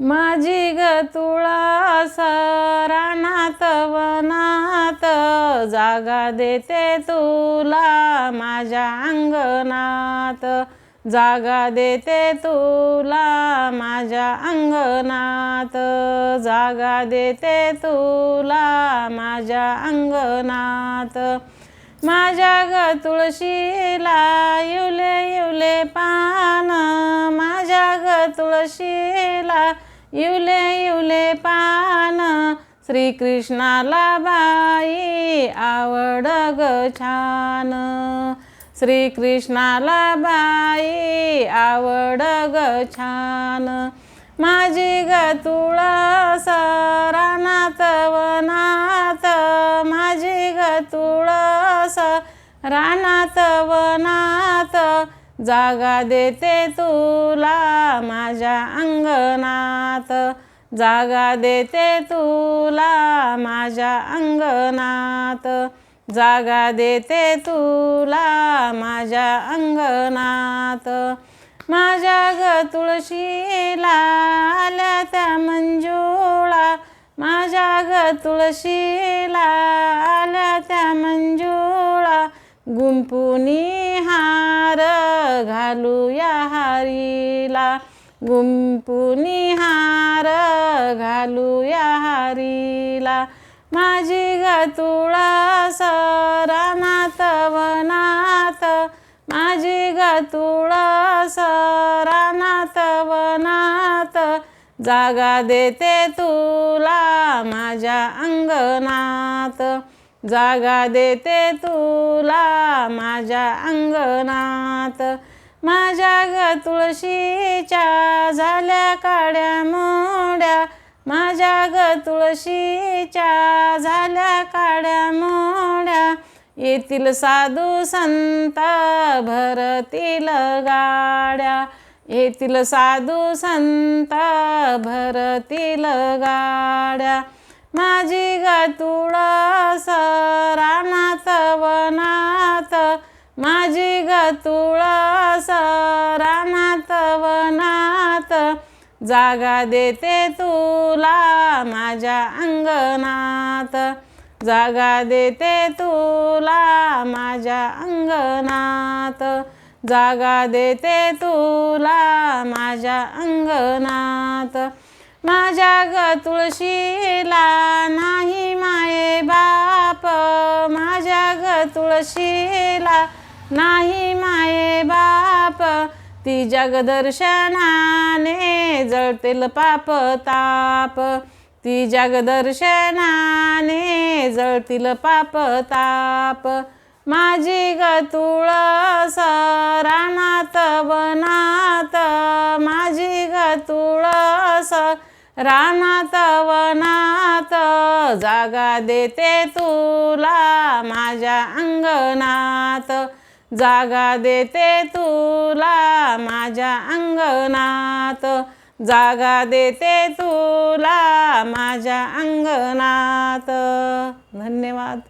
माझी ग तुळस रानात वनात जागा देते तुला माझ्या अंगणात. जागा देते तुला माझ्या अंगणात. जागा देते तुला माझ्या अंगणात. माझ्या ग तुळशीला येवले येवले पान. माझ्या ग तुळशीला इवले इवले पान. श्रीकृष्णाला बाई आवड ग छान. श्रीकृष्णाला बाई आवड ग छान. माझी ग तुळस रानात वनात माझी ग तुळस रानात वनात जागा देते तुला माझ्या अंगणात. जागा देते तुला माझ्या अंगणात. जागा देते तुला माझ्या अंगणात. माझ्या ग तुळशीला आल्या त्या मंजुळा. माझ्या ग तुळशीला आल्या त्या मंजुळा. गुंपुनी हार घालूया हारीला. गुंपुनी हार घालूया हारीला. माझी गतुळा तुळस वनात. माझी गतुळा तुळस रानात वनात. जागा देते तुला माझ्या अंगणात. जागा देते तुला माझ्या अंगणात. माझ्या ग तुळशीच्या झाल्या काड्या मोड्या. माझ्या ग तुळशीच्या झाल्या काड्या मोड्या. येतील साधू संत भरतील गाड्या. येतील साधू संत भरतील गाड्या. माझी ग तुळस रानात वना माझी ग तुळस रानात वनात जागा देते तुला माझ्या अंगणात. जागा देते तुला माझ्या अंगणात. जागा देते तुला माझ्या अंगणात. माझ्या ग तुळशीला नाही माये बाप. माझ्या ग तुळशीला नाही माये बाप ती जगदर्शनाने जळतील पाप ताप. ती जगदर्शनाने जळतील पाप ताप. माझी ग तुळस रानात वनात माझी ग तुळस रानात वनात जागा देते तुला माझ्या अंगणात. जागा देते तुला माझ्या अंगणात. जागा देते तुला माझ्या अंगणात. धन्यवाद.